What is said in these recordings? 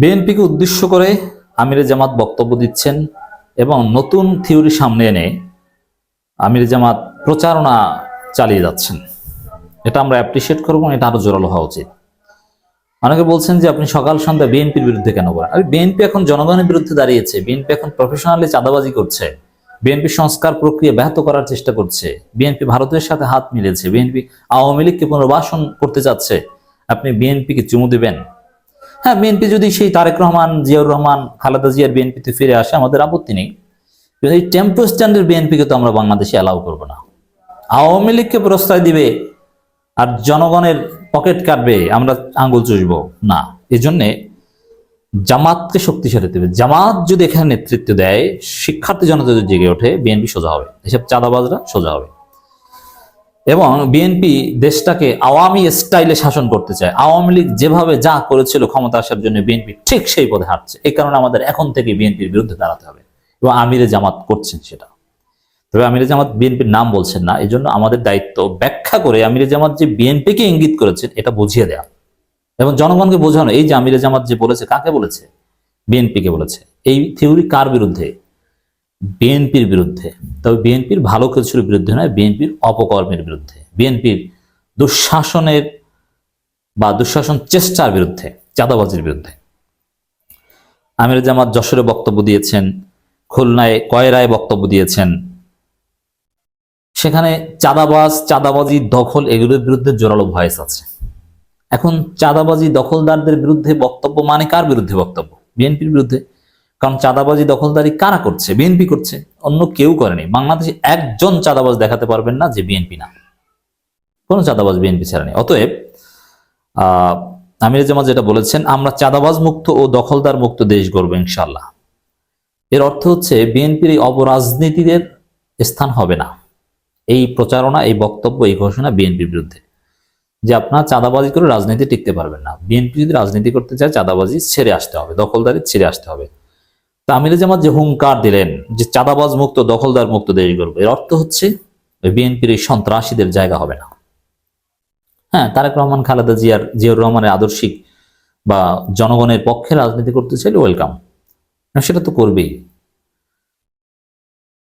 বিএনপিকে উদ্দেশ্য করে আমিরে জামাত বক্তব্য দিচ্ছেন এবং নতুন থিওরি সামনে এনে আমির জামাত প্রচারণা চালিয়ে যাচ্ছেন। এটা আমরা অ্যাপ্রিসিয়েট করব এটা আরও জোরালো হওয়া উচিত। অনেকে বলছেন যে আপনি সকাল সন্ধ্যা বিএনপির বিরুদ্ধে কেন বলেন? আরে বিএনপি এখন জনগণের বিরুদ্ধে দাঁড়িয়েছে। বিএনপি এখন প্রফেশনালি চাঁদাবাজি করছে। বিএনপি সংস্কার প্রক্রিয়া ব্যাহত করার চেষ্টা করছে। বিএনপি ভারতের সাথে হাত মিলেছে। বিএনপি আওয়ামী লীগকে পুনর্বাসন করতে চাচ্ছে। আপনি বিএনপিকে চুমু দেবেন। হ্যাঁ বিএনপি যদি সেই তারেক রহমান, জিয়াউর রহমান, খালেদা জিয়ার বিএনপিতে ফিরে আসে, আমাদের আপত্তি নেই। এই টেম্পো স্ট্যান্ডের বিএনপিকে তো আমরা বাংলাদেশে অ্যালাউ করব না। আওয়ামী লীগকে প্রশ্রয় দিবে আর জনগণের পকেট কাটবে, আমরা আঙ্গুল চুষবো না। এই জন্যে জামাতকে শক্তিশালী দেবে জামাত যদি এখানে নেতৃত্ব দেয়, শিক্ষার্থী জনতা যদি জেগে ওঠে বিএনপি সোজা হবে। এসব চাঁদাবাজরা সোজা হবে। এবং বিএনপি দেশটাকে আওয়ামী স্টাইলে শাসন করতে চায়। আওয়ামী লীগ যেভাবে যা করেছিল ক্ষমতা আসার জন্য বিএনপি ঠিক সেই পথে হাঁটছে। এই কারণে আমাদের এখন থেকে বিএনপির বিরুদ্ধে দাঁড়াতে হবে। এবং আমিরে জামাত করছেন সেটা। তবে আমিরে জামাত বিএনপির নাম বলছেন না। এই জন্য আমাদের দায়িত্ব ব্যাখ্যা করে আমিরে জামাত যে বিএনপিকে ইঙ্গিত করেছেন, এটা বুঝিয়ে দেওয়া এবং জনগণকে বোঝানো, এই যে আমিরে জামাত যে বলেছে, কাকে বলেছে? বিএনপিকে বলেছে। এই থিওরি কার বিরুদ্ধে? বিএনপির বিরুদ্ধে। তবে বিএনপির ভালো কিছুর বিরুদ্ধে নয়, বিএনপির অপকর্মের বিরুদ্ধে। বিএনপির দুঃশাসনের বা দুঃশাসন চেষ্টার বিরুদ্ধে, চাঁদাবাজির বিরুদ্ধে। আমির জামাত যশোরে বক্তব্য দিয়েছেন, খুলনায় কয়রায় বক্তব্য দিয়েছেন। সেখানে চাঁদাবাজ, চাঁদাবাজি, দখল এগুলোর বিরুদ্ধে জোরালো ভয়েস আছে। এখন চাঁদাবাজি দখলদারদের বিরুদ্ধে বক্তব্য মানে কার বিরুদ্ধে বক্তব্য? বিএনপির বিরুদ্ধে কারণ চাঁদাবাজি দখলদারি কারা করছে? বিএনপি করছে। অন্য কেউ করেনি বাংলাদেশে একজন চাঁদাবাজ দেখাতে পারবেন না যে বিএনপি না। কোনো চাঁদাবাজ বিএনপি ছাড়া নেই। অতএব আমির জামাত যেটা বলেছেন, আমরা চাঁদাবাজ মুক্ত ও দখলদার মুক্ত দেশ গড়বো ইনশাল্লাহ এর অর্থ হচ্ছে বিএনপির এই অপরাজনীতিদের স্থান হবে না। এই প্রচারণা, এই বক্তব্য, এই ঘোষণা বিএনপির বিরুদ্ধে। যে আপনার চাঁদাবাজি করে রাজনীতি টিকতে পারবেন না। বিএনপি যদি রাজনীতি করতে চায়, চাঁদাবাজি ছেড়ে আসতে হবে। দখলদারি ছেড়ে আসতে হবে। তা আমির জামাত যে হুঙ্কার দিলেন, যে চাঁদাবাজ মুক্ত, দখলদার মুক্ত দেশ গড়ব এর অর্থ হচ্ছে বিএনপির এই সন্ত্রাসীদের জায়গা হবে না। হ্যাঁ তারেক রহমান, খালেদা জিয়ার, জিয়াউর রহমানের আদর্শিক বা জনগণের পক্ষে রাজনীতি করতে চাইলে ওয়েলকাম। সেটা তো করবেই।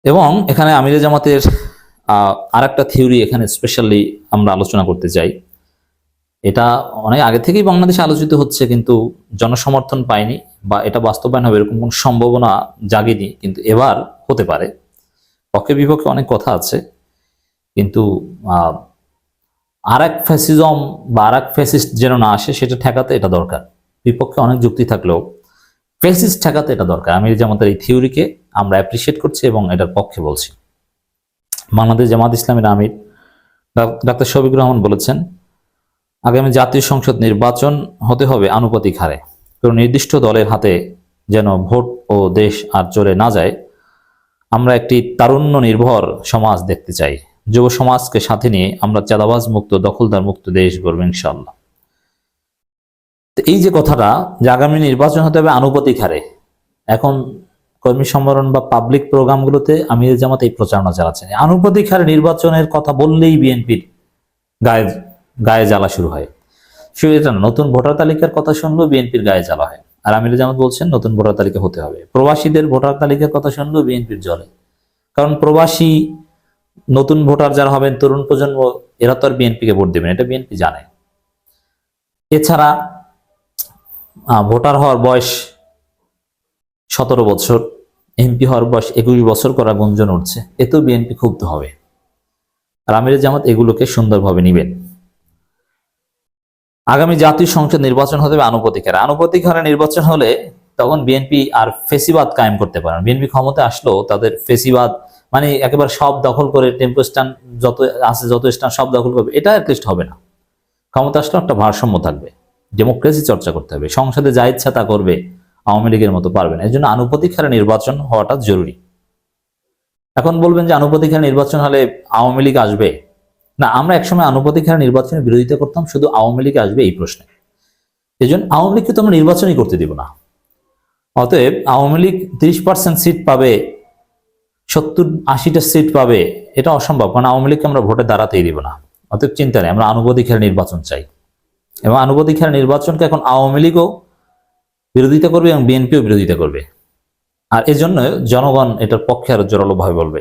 এবং এখানে আমিরে জামাতের আর একটা থিওরি এখানে স্পেশালি আমরা আলোচনা করতে চাই। এটা অনেক আগে থেকেই বাংলাদেশে আলোচিত হচ্ছে, কিন্তু জনসমর্থন পায়নি বা এটা বাস্তবায়ন হবে এরকম কোনো সম্ভাবনা জাগেনি, কিন্তু এবার হতে পারে। পক্ষে বিপক্ষে অনেক কথা আছে, কিন্তু আর এক ফ্যাসিজম বা আর এক ফ্যাসিস্ট যেন না আসে, সেটা ঠেকাতে এটা দরকার। বিপক্ষে অনেক যুক্তি থাকলেও ফ্যাসিস্ট ঠেকাতে এটা দরকার। আমি যেমন এই থিওরিকে আমরা অ্যাপ্রিসিয়েট করছি এবং এটার পক্ষে বলছি। বাংলাদেশ জামাত ইসলামের আমির ডাক্তার শফিক রহমান বলেছেন আগামী জাতীয় সংসদ নির্বাচন হতে হবে আনুপাতিক হারে। কোনো নির্দিষ্ট দলের হাতে যেন ভোট ও দেশ আর চলে না যায়, আমরা একটি তারুণ্য নির্ভর সমাজ দেখতে চাই। যুব সমাজকে সাথে নিয়ে আমরা চাঁদাবাজ মুক্ত, দখলদার মুক্ত দেশ গড়ব ইনশাল্লাহ এই যে কথাটা যে আগামী নির্বাচন হতে হবে আনুপাতিক হারে, এখন কর্মী সম্মেলন বা পাবলিক প্রোগ্রামগুলোতে আমির জামাত এই প্রচারণা চালাচ্ছেন। আনুপাতিক হারে নির্বাচনের কথা বললেই বিএনপির গায়ে গায়ে জ্বালা শুরু হয়। শুধু এটা নতুন ভোটার তালিকার কথা শুনলেও বিএনপির গায়ে জ্বালা হয়। আর আমির জামাত বলছেন, নতুন ভোটার তালিকা হতে হবে। প্রবাসীদের ভোটার তালিকার কথা শুনলেও বিএনপির জলে কারণ প্রবাসী, নতুন ভোটার যারা হবেন, তরুণ প্রজন্ম, এরা তো আর বিএনপিকে ভোট দেবেন এটা বিএনপি জানে। এছাড়া ভোটার হওয়ার বয়স সতেরো বছর, এমপি হওয়ার বয়স একুশ বছর করা গুঞ্জন উঠছে। এতেও বিএনপি ক্ষুব্ধ হবে। আর আমির জামাত এগুলোকে সুন্দরভাবে নিবেন। আগামী জাতীয় সংসদ নির্বাচন হতে হবে আনুপাতিক হারে আনুপাতিক হারে নির্বাচন হলে তখন বিএনপি আর ফেসিবাদ কায়েম করতে পারে বিএনপি ক্ষমতা আসলেও তাদের ফেসিবাদ মানে একেবারে সব দখল করে টেম্পো স্ট্যান্ড যত আছে, যত স্ট্যান্ড সব দখল করবে, এটা অ্যাটলিস্ট হবে না। ক্ষমতা আসলেও একটা ভারসাম্য থাকবে। ডেমোক্রেসি চর্চা করতে হবে। সংসদে যা ইচ্ছা তা করবে, আওয়ামী লীগের মতো পারবে না। এই জন্য আনুপাতিক হারে নির্বাচন হওয়াটা জরুরি। এখন বলবেন যে আনুপাতিক হারে নির্বাচন হলে আওয়ামী লীগ আসবে। না, আমরা একসময় আনুপাতিক হারে নির্বাচনের বিরোধিতা করতাম, শুধু আওয়ামী লীগ আসবে এই প্রশ্নে। এই জন্য আওয়ামী লীগকে তো আমরা নির্বাচনই করতে দিব না। অতএব আওয়ামী লীগ তিরিশ পার্সেন্ট সিট পাবে, সত্তর, আশিটা সিট পাবে, এটা অসম্ভব, কারণ আওয়ামী লীগকে আমরা ভোটে দাঁড়াতেই দিব না। অতএব চিন্তা নেই, আমরা আনুপাতিক হারে নির্বাচন চাই। এবং আনুপাতিক হারে নির্বাচনকে এখন আওয়ামী লীগও বিরোধিতা করবে এবং বিএনপিও বিরোধিতা করবে। আর এজন্য জনগণ এটার পক্ষে আরও জোরালোভাবে বলবে।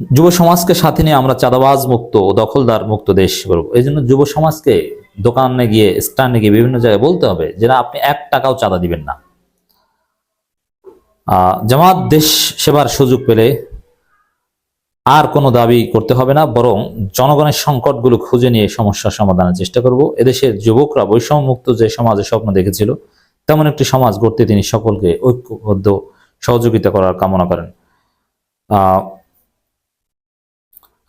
যুব সমাজকে সাথে নিয়ে আমরা চাঁদাবাজ মুক্ত ও দখলদার মুক্ত দেশ করব এই জন্য যুব সমাজকে দোকানে গিয়ে, স্ট্যান্ডে গিয়ে বিভিন্ন জায়গায় বলতে হবে যে, না, আপনি এক টাকাও চাঁদা দিবেন না। জামাত দেশ সেবার সুযোগ পেলে আর কোনো দাবি করতে হবে না, বরং জনগণের সংকটগুলো খুঁজে নিয়ে সমস্যার সমাধানের চেষ্টা করব। এদেশের যুবকরা বৈষম্যমুক্ত যে সমাজে স্বপ্ন দেখেছিল, তেমন একটি সমাজ গড়তে তিনি সকলকে ঐক্যবদ্ধ, সহযোগিতা করার কামনা করেন। আহ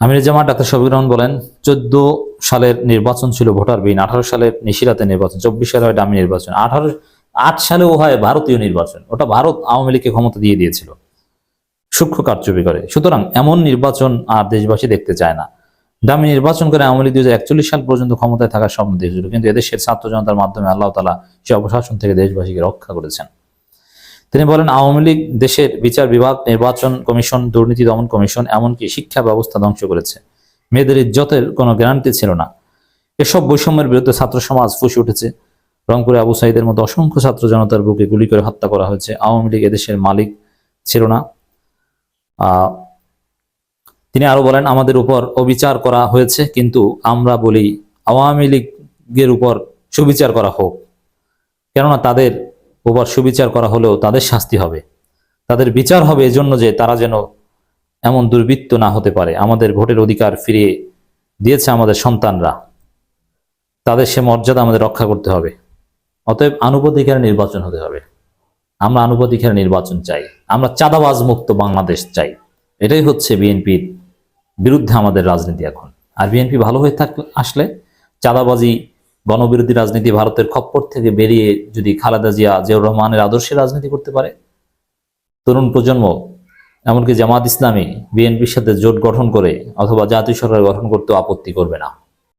আমির জামাত ডাক্তার শফিক রহমান বলেন, চোদ্দ সালের নির্বাচন ছিল ভোটার বিন আঠারো সালের নিশিরাতে নির্বাচন, চব্বিশ সালে হয় ডামি নির্বাচন, আঠারো, আট সালেও হয় ভারতীয় নির্বাচন। ওটা ভারত আওয়ামী লীগকে ক্ষমতা দিয়ে দিয়েছিল। সূক্ষ্ম কারচুপি করে সুতরাং এমন নির্বাচন আর দেশবাসী দেখতে চায় না। ডামি নির্বাচন করে আওয়ামী লীগ একচল্লিশ সাল পর্যন্ত ক্ষমতায় থাকার স্বপ্ন দেখেছিল। কিন্তু এদেশের ছাত্র জনতার মাধ্যমে আল্লাহ তালা সে অপশাসন থেকে দেশবাসীকে রক্ষা করেছেন। তিনি বলেন, আওয়ামী লীগ দেশের বিচার বিভাগ, নির্বাচন কমিশন, দুর্নীতি দমন কমিশন, এমনকি শিক্ষা ব্যবস্থা ধ্বংস করেছে। মেয়েদের ইজ্জতের কোনো গ্যারান্টি ছিল না। এসব বৈষম্যের বিরুদ্ধে ছাত্র সমাজ ফুসে উঠেছে। রংপুরে আবু সাইদের মতো অসংখ্য ছাত্র জনতার বুকে গুলি করে হত্যা করা হয়েছে। আওয়ামী লীগ এদেশের মালিক ছিল না। তিনি আরও বলেন, আমাদের উপর অবিচার করা হয়েছে, কিন্তু আমরা বলি আওয়ামী লীগের উপর সুবিচার করা হোক। কেননা তাদের উপর সুবিচার করা হলেও তাদের শাস্তি হবে। তাদের বিচার হবে এজন্য যে তারা যেন এমন দুর্বৃত্ত না হতে পারে। আমাদের ভোটের অধিকার ফিরিয়ে দিয়েছে আমাদের সন্তানরা। তাদের সে মর্যাদা আমাদের রক্ষা করতে হবে। অতএব আনুপাতিকের নির্বাচন হতে হবে। আমরা আনুপাতিকের নির্বাচন চাই। আমরা চাঁদাবাজ মুক্ত বাংলাদেশ চাই। এটাই হচ্ছে বিএনপির বিরুদ্ধে আমাদের রাজনীতি এখন। আর বিএনপি ভালো হয়ে থাকলে আসলে চাঁদাবাজি গণবিরোধী রাজনীতি ভারতের খপ্পর থেকে বেরিয়ে যদি খালেদা জিয়া, জিয়াউর রহমানের আদর্শে রাজনীতি করতে পারে? তরুণ প্রজন্ম, এমনকি জামাত ইসলামী, বিএনপির সাথে জোট গঠন করে অথবা জাতীয় সরকার গঠন করতেও আপত্তি করবে না।